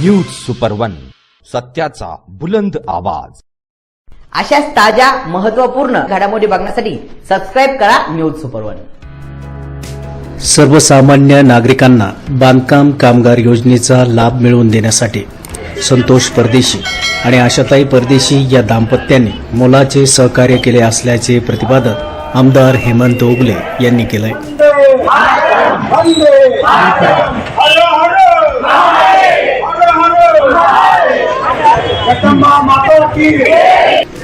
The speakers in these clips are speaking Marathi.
न्यूज सुपर वन सत्याचा बुलंद आवाज. अशाच ताज्या महत्त्वपूर्ण घडामोडी बघण्यासाठी सबस्क्राईब करा न्यूज सुपर वन सर्वसामान्य नागरिकांना बांधकाम कामगार योजनेचा लाभ मिळवून देण्यासाठी संतोष परदेशी आणि आशाताई परदेशी या दाम्पत्यांनी मोलाचे सहकार्य केले असल्याचे प्रतिपादन आमदार हेमंत ओगले यांनी केलंय.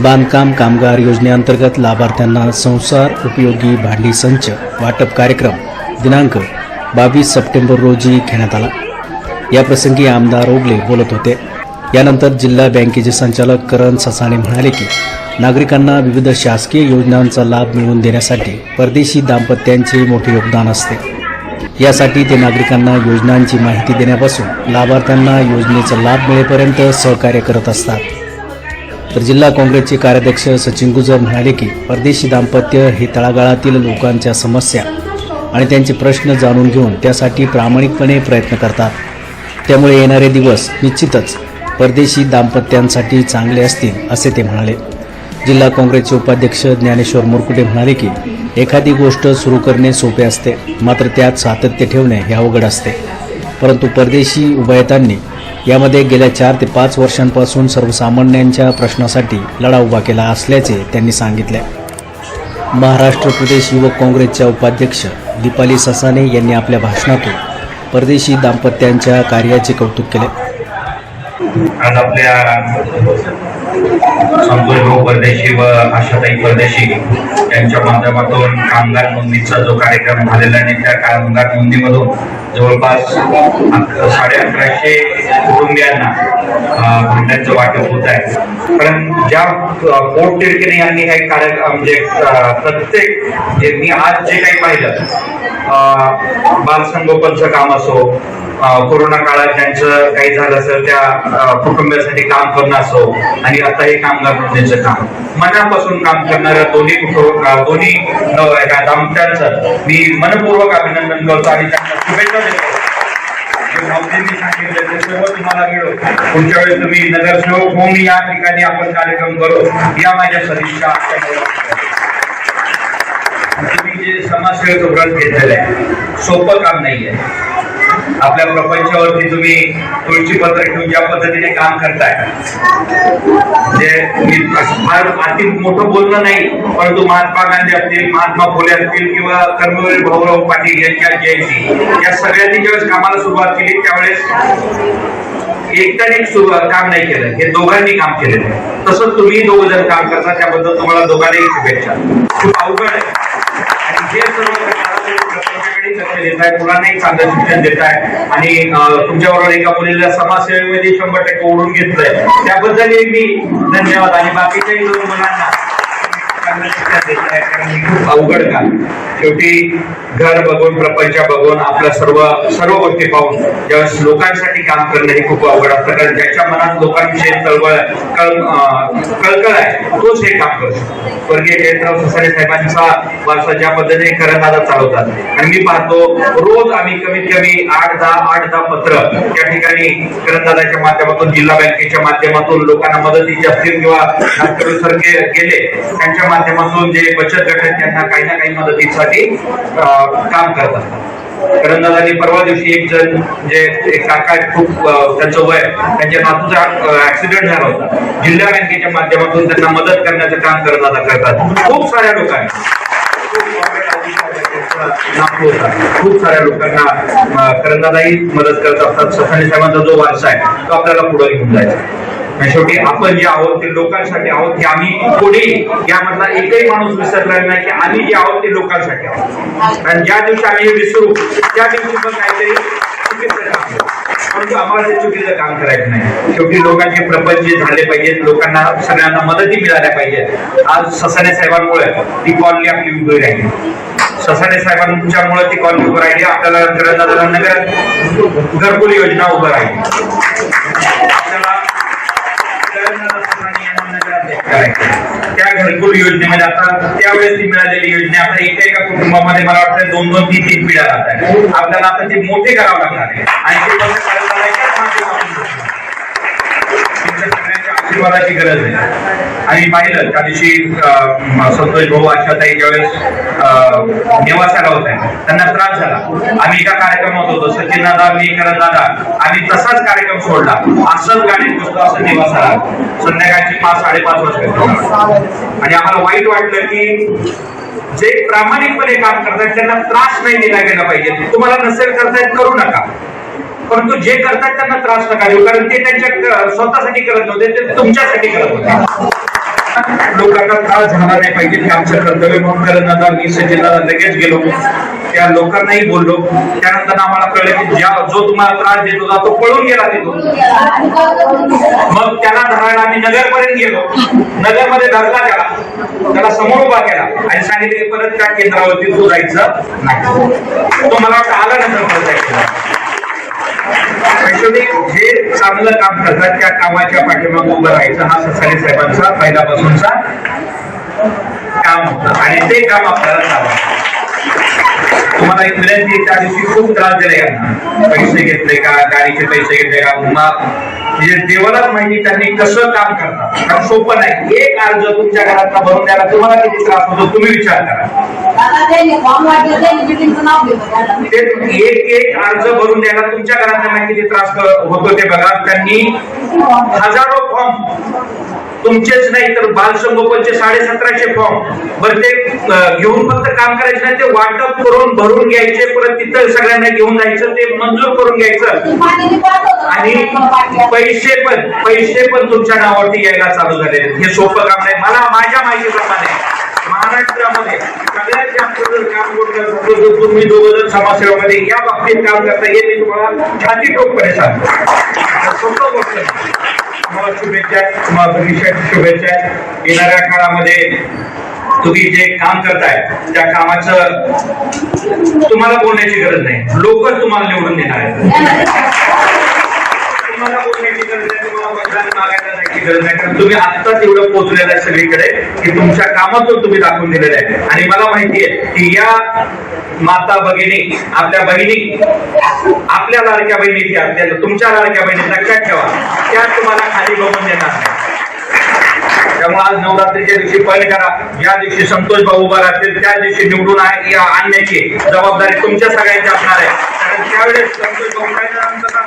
बांधकाम कामगार योजनेअंतर्गत लाभार्थ्यांना संसार उपयोगी भांडी संच वाटप कार्यक्रम दिनांक बावीस सप्टेंबर रोजी घेण्यात आला. याप्रसंगी आमदार ओगले बोलत होते. यानंतर जिल्हा बँकेचे संचालक करण ससाणे म्हणाले की नागरिकांना विविध शासकीय योजनांचा लाभ मिळवून देण्यासाठी परदेशी दाम्पत्यांचे मोठे योगदान असते. यासाठी ते नागरिकांना योजनांची माहिती देण्यापासून लाभार्थ्यांना योजनेचा लाभ मिळेपर्यंत सहकार्य करत असतात. तर जिल्हा काँग्रेसचे कार्याध्यक्ष सचिन गुजर म्हणाले की परदेशी दाम्पत्य हे तळागाळातील लोकांच्या समस्या आणि त्यांचे प्रश्न जाणून घेऊन त्यासाठी प्रामाणिकपणे प्रयत्न करतात. त्यामुळे येणारे दिवस निश्चितच परदेशी दाम्पत्यांसाठी चांगले असतील असे ते म्हणाले. जिल्हा काँग्रेसचे उपाध्यक्ष ज्ञानेश्वर मुरकुटे म्हणाले की एखादी गोष्ट सुरू करणे सोपे असते मात्र त्यात सातत्य ठेवणे हे अवघड असते. परंतु परदेशी उभयतांनी यामध्ये गेल्या चार ते पाच वर्षांपासून सर्वसामान्यांच्या प्रश्नासाठी लढा उभा केला असल्याचे त्यांनी सांगितले. महाराष्ट्र प्रदेश युवक काँग्रेसच्या उपाध्यक्ष दीपाली ससाने यांनी आपल्या भाषणातून परदेशी दाम्पत्यांच्या कार्याचे कौतुक केले. आज आपल्या संतोष भाऊ परदेशी व आशाताई परदेशी यांच्या माध्यमातून कामगार नोंदणीचा जो कार्यक्रम झालेला आहे त्या कामगार नोंदणीमधून जवळपास साडे अकराशे कुटुंबियांना अं, भांड्यांचं वाटप होत आहे. कारण ज्या अं, पोटतिडकीने यांनी हे कार्य म्हणजे प्रत्येक जे मी आज जे काही पाहिलं अं, बालसंगोपनचं काम असो कोरोना काळात ज्यांचं काही झालं असेल त्या अं, कुटुंबासाठी काम करणं असो आणि आता हे कामगार नोंदणीचं काम. मनापासून काम करणाऱ्या दोन्ही कुटुंब दोन्ही दाम्पत्यांचं मी मनपूर्वक अभिनंदन करतो आणि त्यांना शुभेच्छा देतो. भाऊजींनी सांगितलं ते सर्व तुम्हाला मिळो. पुढच्या वेळेस तुम्ही नगरसेवक होऊन या ठिकाणी आपण कार्यक्रम करू. या माझ्या सदिच्छा तुम्ही जे समाजसेवेचं व्रत घेतलेलं आहे सोपं काम नाहीये. आपल्या प्रपंचावरती तुम्ही तुळशी पत्र घेऊन ज्या पद्धतीने काम करताय. जे मी फार अति मोठं बोलणं नाही परंतु महात्मा गांधी असतील महात्मा फुले असतील किंवा कर्मवीर भाऊराव पाटील यांच्या जयंती या सगळ्यांनी ज्यावेळेस कामाला सुरुवात केली त्यावेळेस एकट्याने काम नाही केलं हे दोघांनी काम केलेलं आहे. तसंच तुम्ही दोघ जण काम करता त्याबद्दल तुम्हाला दोघांनाही शुभेच्छा. खूप अवघड आहे. आणि हे सर्व करताना तुम्ही प्रत्येकाकडे लक्ष देताय मुलांनाही चांगलं शिक्षण देताय आणि अं, तुमच्याबरोबर एका मुलीला समाजसेवेमध्ये शंभर टक्के ओढून घेतलंय. त्याबद्दलही मी धन्यवाद. आणि बाकीच्याही दोन मुलांना चांगलं कारण खूप अवघड काम शेवटी घर बघून प्रपंच बघून आपल्या सर्व सर्व गोष्टी पाहून ज्यावेळेस लोकांसाठी काम करणं हे खूप अवघड असतं. कारण ज्याच्या मनात लोकांविषयी चळवळ कळकळ आहे तोच हे काम करतो. स्वर्गीय जयंतराव ससारे साहेबांचा वारसा ज्या पद्धतीने करत आता चालवतात. आणि मी पाहतो रोज आम्ही कमीत कमी आठ दहा आठ दहा पत्र या ठिकाणी करंदादाच्या माध्यमातून जिल्हा बँकेच्या माध्यमातून लोकांना मदतीचे असतील किंवा गेले त्यांच्या माध्यमातून जे बचत गट आहेत त्यांना काही ना काही मदतीसाठी काम करतात. करंदाजांनी परवा दिवशी एक जण म्हणजे जे काका खूप त्यांचं वय त्यांच्या नातूचा ऍक्सिडेंट झाला होता. जिल्हा बँकेच्या माध्यमातून त्यांना मदत करण्याचं काम करंदाजा करतात. खूप साऱ्या लोकांना. खूप साऱ्या लोकांना करंदाजाही मदत करत असतात. ससाणे साहेबांचा जो वारसा आहे तो आपल्याला पुढे घेऊन जायचा शेवटी आपण जे आहोत ते लोकांसाठी आहोत की आम्ही कोणी यामधला एकही माणूस विसरला नाही की आम्ही जे आहोत ते लोकांसाठी आहोत. आणि ज्या दिवशी आम्ही हे विसरू त्या दिवशी पण काहीतरी चुकीचं काम परंतु आम्हाला ते चुकीचं काम करायचं नाही. शेवटी लोकांचे प्रपंच झाले पाहिजेत लोकांना सगळ्यांना मदती मिळाल्या पाहिजेत. आज ससाने साहेबांमुळे ती कॉलनी आपली उभी राहिली. ससाने साहेबांच्यामुळे ती कॉलनी उभं राहिली. आपल्याला नगरात घरकुल योजना उभं राहिली आपल्याला करंदाजा ससाने यांना नगराध्यक्ष करायचं. त्या घरकुल योजनेमध्ये आता त्यावेळेस ती मिळालेली योजना आता एका एका कुटुंबामध्ये मला वाटतं दोन दोन तीन तीन पिढ्या राहतात आहेत आपल्याला आता ते मोठे करावं लागणार आहे आणि ते कसं करायला लागणार आहे, त्याच माध्यमातून होतं. आशीर्वादाची गरज आहे. आणि पाहिलं त्या दिवशी संतोष भाऊ आशाताई ज्यावेळेस अं, होत्या त्यांना त्रास झाला. आम्ही एका कार्यक्रमात होतो सचिन दादा मी करत दादा आम्ही तसाच कार्यक्रम सोडला. असंच गाडीत बसलो असं नेवासा संध्याकाळची पाच साडेपाच वाजता आणि आम्हाला वाईट वाटलं की जे प्रामाणिकपणे काम करतात त्यांना त्रास नाही दिला गेला पाहिजे. तुम्हाला नसेल करतायत करू नका. परंतु जे करतात त्यांना त्रास नका देऊ कारण ते त्यांच्या स्वतःसाठी करत नव्हते ते तुमच्यासाठी करत होते. लोकांना त्रास झाला नाही पाहिजे ते आमचं कर्तव्य म्हणून करत नका मी सचिनला लगेच गेलो. त्या लोकांनाही बोललो. त्यानंतर आम्हाला कळलं की ज्या जो तुम्हाला त्रास देत होता तो पळून गेला तिथून. मग त्याला धरायला आम्ही नगरपर्यंत गेलो. नगरमध्ये धरला त्याला. त्याला समोर उभा केला. आणि सांगितले की परत त्या केंद्रावरती तू जायचं नाही. तो मला वाटतं आला नंतर परत जायचं? ऍक्च्युली जे चांगलं काम करतात. त्या कामाच्या पाठीमागे उभं राहायचं. हा ससारे साहेबांचा पहिल्यापासूनचा काम होतं. आणि ते काम आपल्याला चालू तुम्हाला एक विनंती त्या दिवशी खूप त्रास दिला यांना. पैसे घेतले का? गाडीचे पैसे घेतले का? मग म्हणजे देवालाच माहिती त्यांनी कसं काम करतात. कारण सोपं नाही. एक अर्ज तुमच्या घरात भरून द्यायला तुम्हाला किती त्रास होतो तुम्ही विचार करा. ते एक एक अर्ज भरून द्यायला तुमच्या घरात किती त्रास होतो ते बघा. त्यांनी हजारो फॉर्म तुमचेच नाही तर बालसंगोपनचे साडे सतराशे फॉर्म बरं ते घेऊन फक्त काम करायचे नाही ते वाटप करून भरून घ्यायचे परत तिथं सगळ्यांना घेऊन जायचं ते मंजूर करून घ्यायचं. आणि पैसे पण पैसे पण तुमच्या नावावरती यायला चालू झाले. हे सोपं काम नाही. मला माझ्या माहितीप्रमाणे महाराष्ट्रामध्ये सगळ्यात जास्त जर काम करत तुम्ही दोघं जण समाजसेवेमध्ये या बाबतीत काम करता हे मी तुम्हाला छाती टोकपणे सांगतो. सोपं गोष्ट. तुम्हाला शुभेच्छा आहेत, तुम्हाला भविष्याची शुभेच्छा. आहेत. येणाऱ्या काळामध्ये तुम्ही जे काम करताय त्या कामाचं तुम्हाला बोलण्याची गरज नाही. लोक तुम्हाला निवडून देणार आहेत. तुम्हाला बोलण्याची गरज नाही तुम्हाला मतदान मागायला नाही गरज नाही. कारण तुम्ही आत्ताच एवढं पोहोचलेलं आहे सगळीकडे की तुमच्या कामातून तुम्ही दाखवून दिलेलं आहे. आणि मला माहिती आहे की या माता भगिनी आपल्या बहिणी आपल्या लाडक्या बहिणी त्या त्या तुमच्या लाडक्या बहिणी लक्षात ठेवा. त्या तुम्हाला खाली बघून देणार नाही. त्यामुळे आज नवरात्रीच्या दिवशी पहिले करा. ज्या दिवशी संतोष भाऊ उभा राहतील. त्या दिवशी निवडून आहे- या आणण्याची जबाबदारी तुमच्या सगळ्यांची असणार आहे. कारण त्यावेळेस संतोष भाऊ काय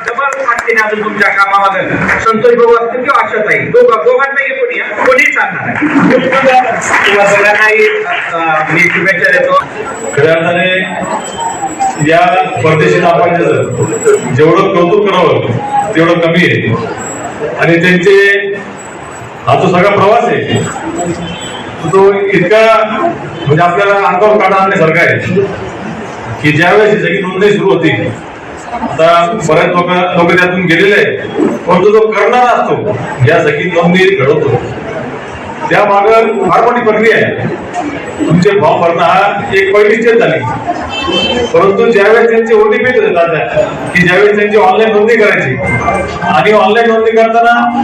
डबल ताकदीने अजून तुमच्या कामामध्ये संतोष भाऊ असतील किंवा आशात आहे दोघं दोघांपैकी कोणी आहे? सांगणार आहे तुम्हाला सगळ्यांनाही मी शुभेच्छा देतो. खऱ्या अर्थाने या परदेशी नापायचं जेवढं कौतुक करावं तेवढं कमी आहे. आणि त्यांचे हा जो सगळा प्रवास आहे तो इतका म्हणजे आपल्याला अंगावर काढा आणण्यासारखा आहे. की ज्यावेळेस ही सगळी नोंदणी सुरू होती आता बऱ्याच लोक लोक त्यातून गेलेले आहेत परंतु जो करणारा असतो या सगळी नोंदणी घडवतो. त्या माग फार मोठी प्रक्रिया आहे. तुमचे फॉर्म भरणं हा एक पहिली स्टेप झाली. परंतु ज्यावेळेस त्यांची ओटीपी देतात की ज्यावेळेस त्यांची ऑनलाईन नोंदणी करायची आणि ऑनलाईन नोंदणी करताना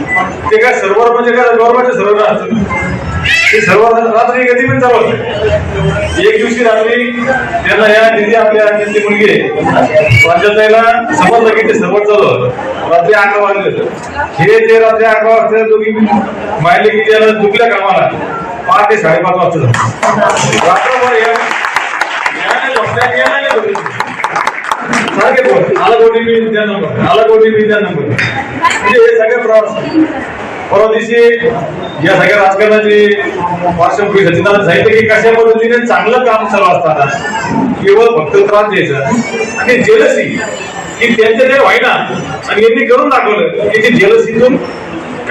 ते काय सर्व्हर म्हणजे काय गव्हर्नमेंटचे सर्व्हर असतात ते सर्व रात्री कधी पण चालू असते एक दिवशी रात्री त्यांना या दिदी आपल्या त्यांची मुलगी आहे. प्रांजलताईला समजलं की ते सर्व्हर चालू होतं. रात्री अकरा वाजले होते. हे ते रात्री अकरा वाजता दोघी माहिले की त्याला दुखल्या कामाला. पहाटे साडेपाच वाजता रात्रभर या सारखे फोन आला मी द्या नंबर. आला ओटीपी द्या नंबर. म्हणजे हे सगळे प्रवास. परवा दिवशी या सगळ्या राजकारणाची पार्श्वभूमी सचिनानं सांगितलं की कशा पद्धतीने चांगलं काम चालू असताना केवळ फक्त त्रास द्यायचा. आणि जेलसी की त्यांच्या ते व्हायना आणि यांनी करून दाखवलं की ते जेलसीतून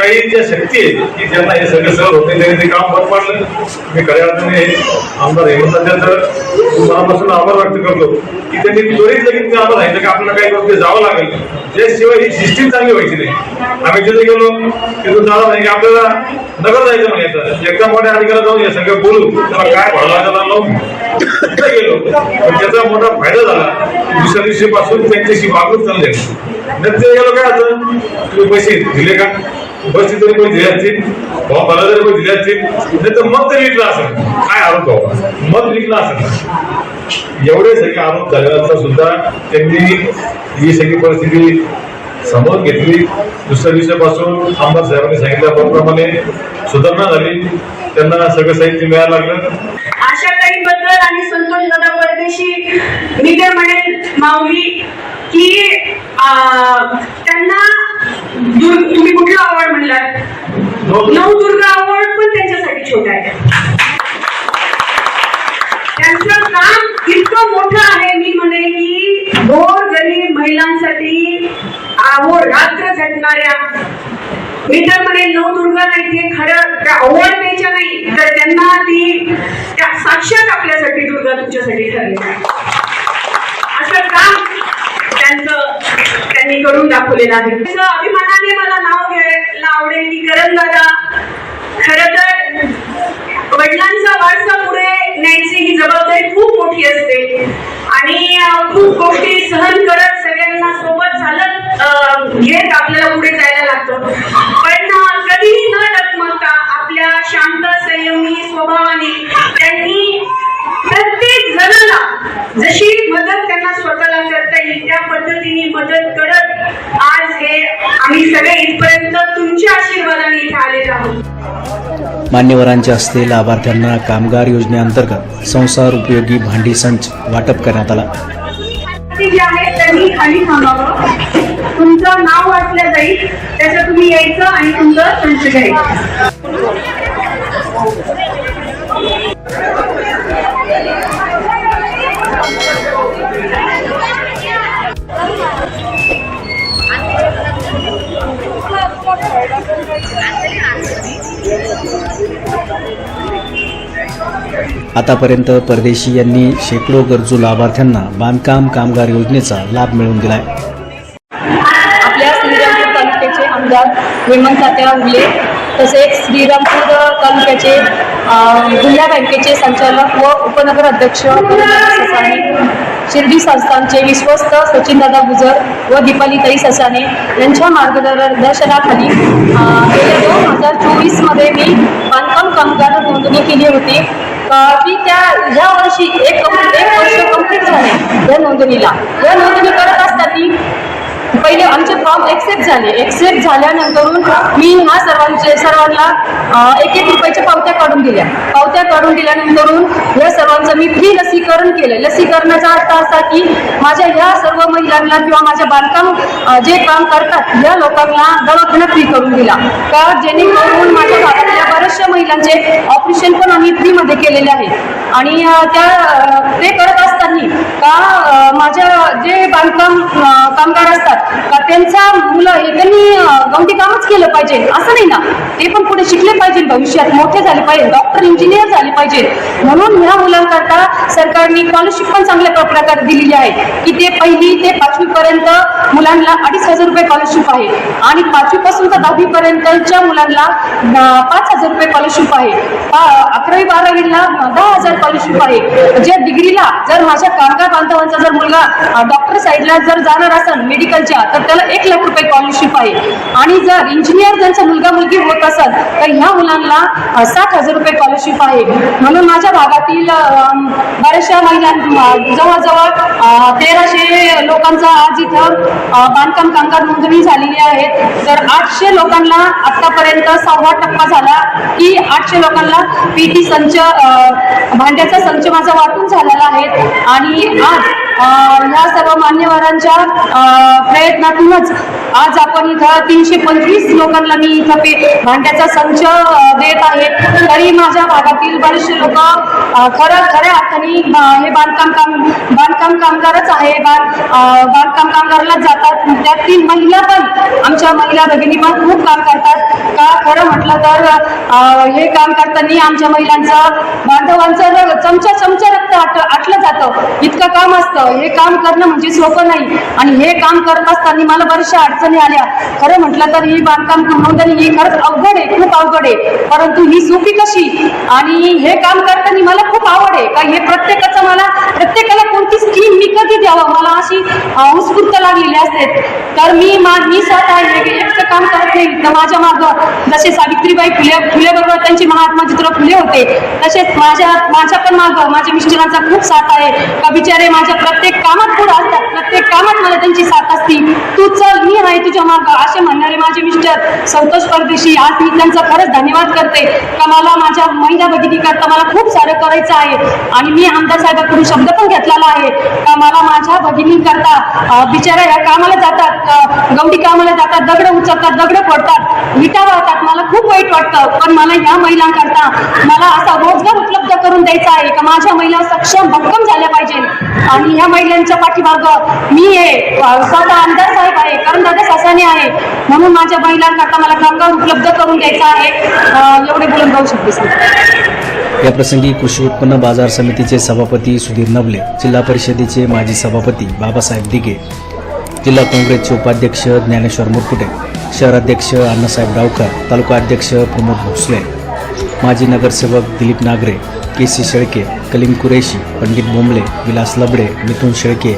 काही ज्या शक्ती आहे की ज्यांना हे सगळं सहज होते त्यांनी ते काम बंद पाडलं. मी खऱ्या अर्थाने आमदार हेमंतांच्या मनापासून आभार व्यक्त करतो. की त्यांनी त्वरित लगेच आम्हाला सांगितलं की आपल्याला काही गोष्टी जावं लागेल. त्याशिवाय ही सिस्टीम चांगली व्हायची नाही. आम्ही जिथे गेलो तिथून जाणार नाही की आपल्याला नगर जायचं म्हणायचं. एकदा मोठ्या अधिकाऱ्यात जाऊन हे सगळं बोलू त्याला काय भाडं लागत तिथे गेलो. पण त्याचा मोठा फायदा झाला. दुसऱ्या दिवशी पासून त्यांच्याशी वागून चालले नंतर गेलो काय आता तुम्ही पैसे दिले का? बसचे तरी पैसे दिले असतील? भाऊ मला तरी पैसे दिले असतील? नाही मग तरी विकला असेल. काय आरोप भाऊ? मग विकला असेल. एवढे सगळे आरोप झाल्यानंतर सुद्धा त्यांनी ही सगळी परिस्थिती समोर घेतली. दुसऱ्या दिवसापासून आमदार साहेबांनी सांगितल्याप्रमाणे सुधारणा झाली. त्यांना सगळं साहित्य मिळायला लागलं. आशाताई बद्दल आणि संतोष दादा परदेशी मी काय म्हणेन माऊली की त्यांना तुम्ही कुठला अवॉर्ड म्हणलात? नवदुर्गा. अवॉर्ड पण त्यांच्यासाठी छोटा आहे. त्यांचं काम इतकं मोठं आहे मी म्हणेन की गोर गरीब महिलांसाठी आवड रात्र झटणाऱ्या मी तर म्हणेल नऊ दुर्गा नाही ते खरं त्या अवॉर्ड द्यायच्या नाही. तर त्यांना ती त्या साक्षात आपल्यासाठी दुर्गा तुमच्यासाठी ठरली असं काम त्यांचं त्यांनी करून दाखवलेलं आहे? अभिमानाने मला नाव घ्यायला आवडेल की करण दादा खर तर वडिलांचा वारसा पुढे न्यायची ही जबाबदारी खूप मोठी असते. आणि खूप गोष्टी सहन करत सगळ्यांना सोबत चालत घेत आपल्याला पुढे जायला लागतं. जशी मदत त्यांना स्वतःला करता येईल त्या पद्धतीने मदत करत आज हे आम्ही सगळे इथपर्यंत तुमच्या आशीर्वादाने इथे आलेलो आहोत. मान्यवरांच्या हस्ते लाभार्थ्यांना कामगार योजनेअंतर्गत संसार उपयोगी भांडी संच वाटप करण्यात आला. ते जे आहे त्यांनी खाली थांबावं. तुमचं नाव वाचलं जाईल त्याचं तुम्ही यायचं आणि तुमचं संच घ्यायचं. आतापर्यंत परदेशी यांनी शेकडो गरजू लाभार्थ्यांना बांधकाम कामगार योजनेचा लाभ मिळवून दिलाय. आपल्या तालुक्याचे आमदार हेमंत उगले तसेच श्रीरामपूर तालुक्याचे जिल्हा बँकेचे संचालक व उपनगर अध्यक्ष शिर्डी संस्थानचे विश्वस्त सचिनदादा गुजर व दीपालीताई ससाने यांच्या मार्गदर्शनाखाली गेल्या दोन हजार चोवीसमध्ये मी बांधकाम कामगार नोंदणी केली होती. की त्या ह्या वर्षी एक एक वर्ष कंप्लीट झाले या नोंदणीला. या नोंदणी करत असताना पहिले आमचे फॉर्म एक्सेप्ट झाले. एक्सेप्ट झाल्यानंतरून मी ह्या सर्वांचे सर्वांना एक एक रुपयाच्या पावत्या काढून दिल्या. पावत्या काढून दिल्यानंतरून या सर्वांचं मी फ्री लसीकरण केलं. लसीकरणाचा अर्थ असा की माझ्या ह्या सर्व महिलांना किंवा माझ्या बांधकाम जे काम करतात या लोकांना दवाखाना फ्री करून दिला. का? जेणेकरून माझ्या भागातल्या बऱ्याचशा महिलांचे ऑपरेशन पण आम्ही फ्रीमध्ये केलेले आहे. आणि त्या ते करत असताना का माझ्या जे बांधकाम कामगार असतात का त्यांचा मुलं हे त्यांनी अं, कामच केलं पाहिजे. असं नाही ना? ते पण पुढे शिकले पाहिजे. भविष्यात मोठे झाले पाहिजे. डॉक्टर इंजिनियर झाले पाहिजे. म्हणून ह्या मुलांकरता सरकारने स्कॉलरशिप पण चांगल्या प्रकारे दिलेली आहे. की ते पहिली ते पाचवी पर्यंत मुलांना अडीच हजार रुपये स्कॉलरशिप आहे. आणि पाचवी पासून तर दहावी पर्यंतच्या मुलांना पाच हजार रुपये स्कॉलरशिप आहे. अकरावी बारावीला दहा हजार स्कॉलरशिप आहे. जे डिग्रीला जर माझ्या कामगार बांधवांचा जर मुलगा डॉक्टर साईडला जर जाणार असेल मेडिकलच्या तर त्याला एक लाख रुपये स्कॉलरशिप आहे. आणि जर इंजिनियर त्यांचा मुलगा मुलगी होत असेल तर ह्या मुलांना साठ हजार रुपये स्कॉलरशिप आहे. म्हणून माझ्या भागातील बऱ्याचशा महिला जवळजवळ तेराशे लोकांचा आज इथं बांधकाम कामगार नोंदणी झालेली आहे. तर आठशे लोकांना आतापर्यंत सहावा टप्पा झाला की आठशे लोकांना पीटी संच भांड्याचा संच माझा वाटून झालेला आहे. आणि आज ह्या सर्व मान्यवरांच्या प्रयत्नातूनच आज आपण इथं तीनशे पंचवीस लोकांना मी इथं पे भांड्याचा संच देत आहे. तरी माझ्या भागातील बरेचसे लोक खरं खऱ्या अर्थाने हे बांधकाम काम बांधकाम कामगारच आहे. बांधकाम कामगारलाच जातात. त्यातील महिला पण आमच्या महिला भगिनी पण खूप काम करतात. का खरं म्हटलं तर हे काम करताना आमच्या महिलांचं बांधवांचं ठरवलं चमचा चमचा रक्त आट आटलं जातं. इतकं काम असतं. हे काम करणं म्हणजे सोपं नाही. आणि हे काम करत असताना मला बऱ्याचशा अडचणी आल्या. खरं म्हटलं तर ही बांधकाम नोंदणी ही खरंच अवघड आहे. खूप अवघड आहे. परंतु ही सोपी कशी? आणि हे काम करताना मला खूप आवड आहे. का हे प्रत्येकाचं मला प्रत्येकाला कोणती स्कीम मी कधी द्यावं? मला अशी उत्स्फूर्त लागलेली असते. तर मी मा मी स्वतः हे एकटं काम करत नाही. तर माझ्या मागं जसे सावित्रीबाई फुले फुले बरोबर त्यांचे महात्मा चित्र फुले होते तसेच माझ्या माझ्या पण मागं माझ्या मिस्टरांचा खूप साथ आहे. का बिचारे माझ्या प्रत्येक कामात पुढे असतात प्रत्येक कामात मला त्यांची साथ असती. तू चल मी आहे तुझ्या मागं असे म्हणणारे माझे मिस्टर संतोष परदेशी. आज मी त्यांचा खरंच धन्यवाद करते. का मला माझ्या महिला भगिनी करता मला खूप सारं करायचं आहे. आणि मी आमदार साहेबांकडून शब्द पण घेतलेला आहे. का मला माझ्या भगिनी करता बिचारा या कामाला जातात गवडी कामाला जातात दगड उचलतात दगड पडतात विटा वाहतात मला खूप वाईट वाटतं पण मला या महिलांकरता मला असा रोजगार उपलब्ध करून द्यायचा आहे का? माझ्या महिला सक्षम भक्कम झाल्या पाहिजे. आणि ह्या महिलांच्या पाठीमागं मी हे स्वतः आमदार साहेब आहे कारण दादा सासाने आहे. म्हणून माझ्या महिलांकरता मला कामगार उपलब्ध करून द्यायचा आहे. एवढे बोलून जाऊ शकते या प्रसंगी कृषी उत्पन्न बाजार समितीचे सभापती सुधीर नवले जिल्हा परिषदेचे माजी सभापती बाबासाहेब दिघे जिल्हा काँग्रेसचे उपाध्यक्ष ज्ञानेश्वर मुरकुटे शहराध्यक्ष अण्णासाहेब डावकर तालुका अध्यक्ष प्रमोद भोसले माजी नगरसेवक दिलीप नागरे के सी शेळके कलीम कुरेशी पंडित बोंबले विलास लबडे मिथुन शेळके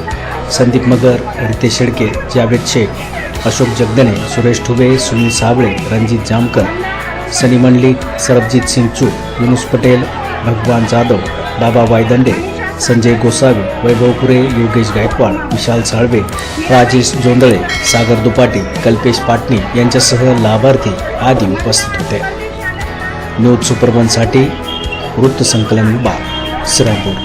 संदीप मगर रितेश शेळके जावेद शेख अशोक जगदने सुरेश ठुबे सुनील साबळे रणजित जामकर सनी मंडलिक सरबजीत सिंग चूक युनुस पटेल भगवान जाधव बाबा वायदंडे संजय गोसावी वैभव पुरे योगेश गायकवाड विशाल साळवे राजेश जोंदळे सागर दुपाटी कल्पेश पाटणी यांच्यासह लाभार्थी आदी उपस्थित होते. न्यूज सुपरबनसाठी वृत्तसंकलन विभाग श्रीरामपूर.